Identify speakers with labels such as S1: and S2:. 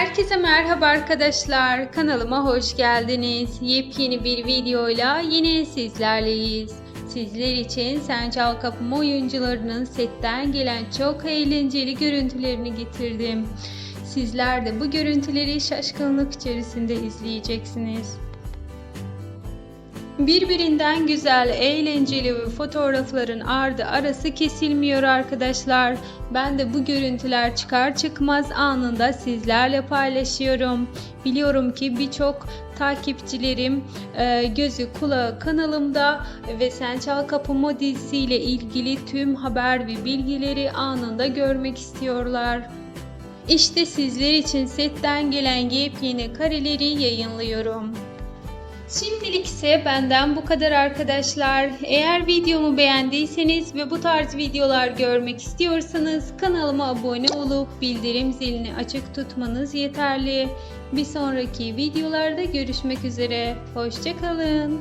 S1: Herkese merhaba arkadaşlar. Kanalıma hoş geldiniz. Yepyeni bir videoyla yine sizlerleyiz. Sizler için Sen Çal Kapım oyuncularının setten gelen çok eğlenceli görüntülerini getirdim. Sizler de bu görüntüleri şaşkınlık içerisinde izleyeceksiniz. Birbirinden güzel, eğlenceli ve fotoğrafların ardı arası kesilmiyor arkadaşlar. Ben de bu görüntüler çıkar çıkmaz anında sizlerle paylaşıyorum. Biliyorum ki birçok takipçilerim e, gözü kulağı kanalımda ve Sen Çal Kapımı dizisiyle ilgili tüm haber ve bilgileri anında görmek istiyorlar. İşte sizler için setten gelen yepyeni kareleri yayınlıyorum. Şimdilik ise benden bu kadar arkadaşlar. Eğer videomu beğendiyseniz ve bu tarz videolar görmek istiyorsanız kanalıma abone olup bildirim zilini açık tutmanız yeterli. Bir sonraki videolarda görüşmek üzere. Hoşçakalın.